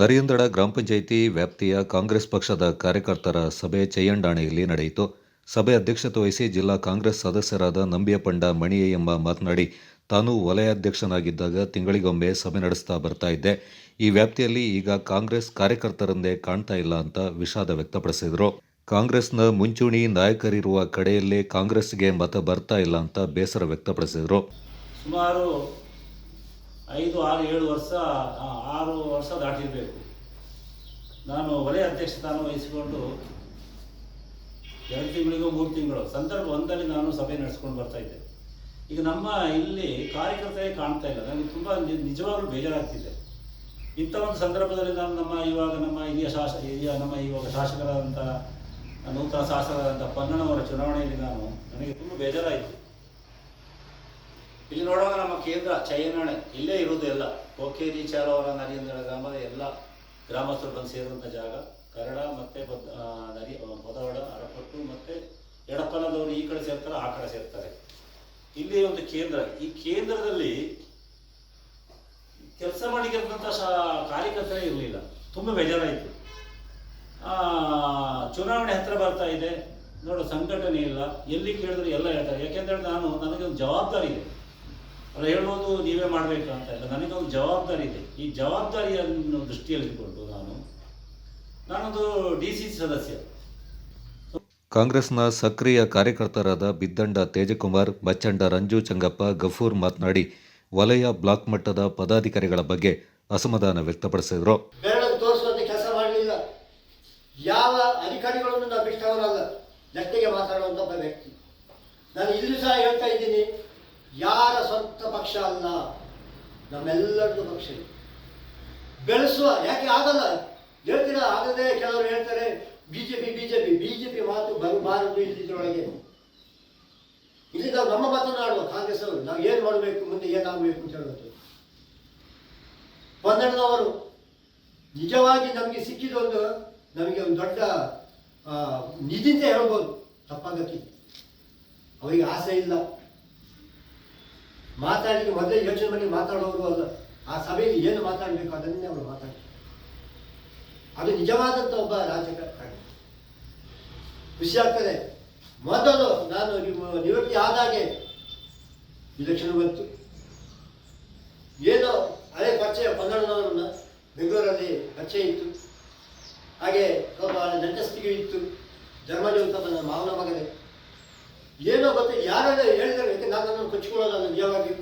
ನರಿಯಂದಡ ಗ್ರಾಮ ಪಂಚಾಯಿತಿ ವ್ಯಾಪ್ತಿಯ ಕಾಂಗ್ರೆಸ್ ಪಕ್ಷದ ಕಾರ್ಯಕರ್ತರ ಸಭೆ ಚಯ್ಯಂಡಾಣೆಯಲ್ಲಿ ನಡೆಯಿತು. ಸಭೆ ಅಧ್ಯಕ್ಷತೆ ವಹಿಸಿ ಜಿಲ್ಲಾ ಕಾಂಗ್ರೆಸ್ ಸದಸ್ಯರಾದ ನಂಬಿಯ ನಂಬಿಯಪಂಡ ಎಂಬ ಮಾತನಾಡಿ, ತಾನು ವಲಯಾಧ್ಯಕ್ಷನಾಗಿದ್ದಾಗ ತಿಂಗಳಿಗೊಮ್ಮೆ ಸಭೆ ನಡೆಸ್ತಾ ಬರ್ತಾ ಇದ್ದೆ. ಈ ವ್ಯಾಪ್ತಿಯಲ್ಲಿ ಈಗ ಕಾಂಗ್ರೆಸ್ ಕಾರ್ಯಕರ್ತರಂದೇ ಕಾಣ್ತಾ ಇಲ್ಲ ಅಂತ ವಿಷಾದ ವ್ಯಕ್ತಪಡಿಸಿದರು. ಕಾಂಗ್ರೆಸ್ನ ಮುಂಚೂಣಿ ನಾಯಕರಿರುವ ಕಡೆಯಲ್ಲೇ ಕಾಂಗ್ರೆಸ್ಗೆ ಮತ ಬರ್ತಾ ಇಲ್ಲ ಅಂತ ಬೇಸರ ವ್ಯಕ್ತಪಡಿಸಿದರು. ಸುಮಾರು ಐದು, ಆರು, ಏಳು ವರ್ಷ ಆರು ವರ್ಷ ದಾಟಿರಬೇಕು. ನಾನು ವಲಯ ಅಧ್ಯಕ್ಷ ಸ್ಥಾನ ವಹಿಸಿಕೊಂಡು ಎರಡು ತಿಂಗಳಿಗೂ ಮೂರು ತಿಂಗಳು, ಸಂದರ್ಭ ಒಂದಲ್ಲಿ ನಾನು ಸಭೆ ನಡೆಸ್ಕೊಂಡು ಬರ್ತಾ ಇದ್ದೆ. ಈಗ ನಮ್ಮ ಇಲ್ಲಿ ಕಾರ್ಯಕರ್ತರೇ ಕಾಣ್ತಾ ಇಲ್ಲ. ನನಗೆ ತುಂಬ ನಿಜವಾಗ್ಲೂ ಬೇಜಾರಾಗ್ತಿದೆ. ಇಂಥ ಒಂದು ಸಂದರ್ಭದಲ್ಲಿ ನಾನು ನಮ್ಮ ಇವಾಗ ನಮ್ಮ ಹಿರಿಯ ಶಾಸ, ಹಿರಿಯ ನಮ್ಮ ಇವಾಗ ಶಾಸಕರಾದಂಥ ನೂತನ ಶಾಸಕರಾದಂಥ ಪನ್ನಣ್ಣವರ ಚುನಾವಣೆಯಲ್ಲಿ ನಾನು, ನನಗೆ ತುಂಬ ಬೇಜಾರಾಯಿತು. ಇಲ್ಲಿ ನೋಡುವಾಗ ನಮ್ಮ ಕೇಂದ್ರ ಚೈನಾಣೆ ಇಲ್ಲೇ ಇರುವುದು ಎಲ್ಲ. ಕೋಕೇರಿ ಚಾಲವರ ನರೇಂದ್ರ ಗ್ರಾಮದ ಎಲ್ಲ ಗ್ರಾಮಸ್ಥರು ಬಂದು ಸೇರುವಂಥ ಜಾಗ. ಕರಡ ಮತ್ತು ಬದ್ ನರಿ ಬದವಡ, ಅರಪಟ್ಟು ಮತ್ತು ಎಡಪಲದವರು ಈ ಕಡೆ ಸೇರ್ತಾರೆ, ಆ ಕಡೆ ಸೇರ್ತಾರೆ. ಇಲ್ಲಿ ಒಂದು ಕೇಂದ್ರ. ಈ ಕೇಂದ್ರದಲ್ಲಿ ಕೆಲಸ ಶಾ, ಕಾರ್ಯಕರ್ತರೇ ಇರಲಿಲ್ಲ. ತುಂಬ ಬೇಜಾರಾಯಿತು. ಚುನಾವಣೆ ಹತ್ತಿರ ಬರ್ತಾ ಇದೆ. ನೋಡು, ಸಂಘಟನೆ ಇಲ್ಲ. ಎಲ್ಲಿ ಕೇಳಿದ್ರು ಎಲ್ಲ ಹೇಳ್ತಾರೆ. ಯಾಕೆಂದ್ರೆ ನಾನು ನನಗೆ ಒಂದು ಜವಾಬ್ದಾರಿ ಇದೆ. ಅಲ್ಲ ಹೇಳ್ಬೋದು ನೀವೇ ಮಾಡಬೇಕು ಅಂತ ಇಲ್ಲ. ನನಗೆ ಒಂದು ಜವಾಬ್ದಾರಿ ಇದೆ. ಈ ಜವಾಬ್ದಾರಿಯನ್ನು ದೃಷ್ಟಿಯಲ್ಲಿಟ್ಟುಕೊಂಡು ನಾನು ನಾನೊಂದು ಡಿ ಸಿ ಸದಸ್ಯ. ಕಾಂಗ್ರೆಸ್ನ ಸಕ್ರಿಯ ಕಾರ್ಯಕರ್ತರಾದ ಬಿದ್ದಂಡ ತೇಜಕುಮಾರ್ ಬಚ್ಚಂಡ ರಂಜು ಚಂಗಪ್ಪ ಗಫೂರ್ ಮಾತನಾಡಿ ವಲಯ ಬ್ಲಾಕ್ ಮಟ್ಟದ ಪದಾಧಿಕಾರಿಗಳ ಬಗ್ಗೆ ಅಸಮಾಧಾನ ವ್ಯಕ್ತಪಡಿಸಿದರು. ಕೆಲಸ ಮಾಡಲಿಲ್ಲ. ಯಾವ ಅಧಿಕಾರಿಗಳನ್ನು ನಾವು ಬಿಟ್ಟವರಲ್ಲ. ಜೊತೆಗೆ ಮಾತಾಡುವಂಥ ಒಬ್ಬ ವ್ಯಕ್ತಿ. ನಾನು ಇಲ್ಲೂ ಸಹ ಹೇಳ್ತಾ ಇದ್ದೀನಿ. ಯಾರ ಸ್ವಂತ ಪಕ್ಷ ಅಲ್ಲ, ನಮ್ಮೆಲ್ಲರದ್ದು ಪಕ್ಷ ಇದೆ. ಬೆಳೆಸುವ, ಯಾಕೆ ಆಗಲ್ಲ? ಹೇಳ್ತೀರಾ? ಆಗದೆ ಕೆಲವರು ಹೇಳ್ತಾರೆ, ಬಿಜೆಪಿ ಬಿಜೆಪಿ ಬಿಜೆಪಿ ಮಾತು ಬರಬಾರದು ಇಲ್ಲಿದ್ರೊಳಗೆ ಇಲ್ಲಿ ನಾವು ನಮ್ಮ ಮಾತನಾಡುವ ಕಾಂಗ್ರೆಸ್ ಅವರು, ನಾವು ಏನು ಮಾಡಬೇಕು, ಮುಂದೆ ಏನಾಗಬೇಕು ಅಂತ ಹೇಳೋದು. ಪನ್ನಣ್ಣನವರು, ನಿಜವಾಗಿ ನಮಗೆ ಸಿಕ್ಕಿದೊಂದು ನಮಗೆ ಒಂದು ದೊಡ್ಡ ನಿಧಿ ಅಂತ ಹೇಳ್ಬೋದು, ತಪ್ಪಾಗಕ್ಕೆ. ಅವರಿಗೆ ಆಸೆ ಇಲ್ಲ. ಮಾತಾಡಲಿಕ್ಕೆ ಮೊದಲೇ ಯೋಚನೆ ಮಾಡಿ ಮಾತಾಡೋರು ಅಲ್ಲ. ಆ ಸಭೆಯಲ್ಲಿ ಏನು ಮಾತಾಡಬೇಕು ಅದನ್ನೇ ಅವರು ಮಾತಾಡಿ ಅದು ನಿಜವಾದಂಥ ಒಬ್ಬ ರಾಜಕಾರಣಿ. ಖುಷಿ ಆಗ್ತದೆ. ಮೊದಲು ನಾನು ನಿವ್- ನಿವೃತ್ತಿ ಆದಾಗೆ ಇಲೆಕ್ಷನ್ ಬಂತು. ಏನೋ ಅದೇ ಪರಿಚಯ ಪನ್ನಣ್ಣನವರನ್ನ ಬೆಂಗಳೂರಲ್ಲಿ ಪರಿಚಯ ಇತ್ತು. ಹಾಗೆ ಸ್ವಲ್ಪ ನೆಂಟಸ್ತಿಗೆ ಇತ್ತು. ಜರ್ಮನಿ ಮಾವನ ಮಗನೇ. ಏನೋ ಗೊತ್ತ ಯಾರೆಲ್ಲ ಹೇಳಿದ್ರೆ ಯಾಕೆ ನಾನು ನನ್ನನ್ನು ನಾನು ನಿಜವಾಗಿ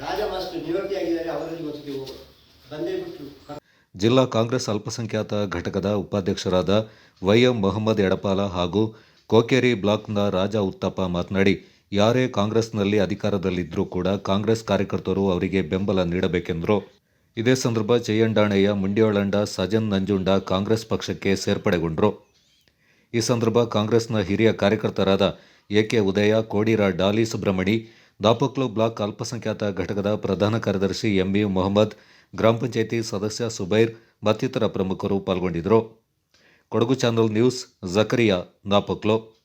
ರಾಜ ಮಾಸ್ಟರ್ ನಿವೃತ್ತಿಯಾಗಿದ್ದಾರೆ, ಅವರಲ್ಲಿ ಹೋಗೋದು ಬಂದೇ ಬಿಟ್ಟು ಜಿಲ್ಲಾ ಕಾಂಗ್ರೆಸ್ ಅಲ್ಪಸಂಖ್ಯಾತ ಘಟಕದ ಉಪಾಧ್ಯಕ್ಷರಾದ ವೈಎಂ ಮೊಹಮ್ಮದ್ ಎಡಪಾಲ ಹಾಗೂ ಕೋಕೇರಿ ಬ್ಲಾಕ್ನ ರಾಜ ಉತ್ತಪ್ಪ ಮಾತನಾಡಿ, ಯಾರೇ ಕಾಂಗ್ರೆಸ್ನಲ್ಲಿ ಅಧಿಕಾರದಲ್ಲಿದ್ದರೂ ಕೂಡ ಕಾಂಗ್ರೆಸ್ ಕಾರ್ಯಕರ್ತರು ಅವರಿಗೆ ಬೆಂಬಲ ನೀಡಬೇಕೆಂದರು. ಇದೇ ಸಂದರ್ಭ ಜಯಂಡಾಣೆಯ ಮುಂಡ್ಯೋಳಂಡ ಸಜನ್ ನಂಜುಂಡ ಕಾಂಗ್ರೆಸ್ ಪಕ್ಷಕ್ಕೆ ಸೇರ್ಪಡೆಗೊಂಡರು. ಈ ಸಂದರ್ಭ ಕಾಂಗ್ರೆಸ್ನ ಹಿರಿಯ ಕಾರ್ಯಕರ್ತರಾದ A K Udaya, Kodira, Dali Subrahmani, Dapaklu block ಅಲ್ಪಸಂಖ್ಯಾತ ಘಟಕದ ಪ್ರಧಾನ ಕಾರ್ಯದರ್ಶಿ ಎಂಬಿ ಮೊಹಮ್ಮದ್, ಗ್ರಾಮ ಪಂಚಾಯಿತಿ ಸದಸ್ಯ ಸುಬೈರ್ ಮತ್ತಿತರ ಪ್ರಮುಖರು ಪಾಲ್ಗೊಂಡಿದ್ದರು. Kodagu channel news, Zakariya, Dapaklu.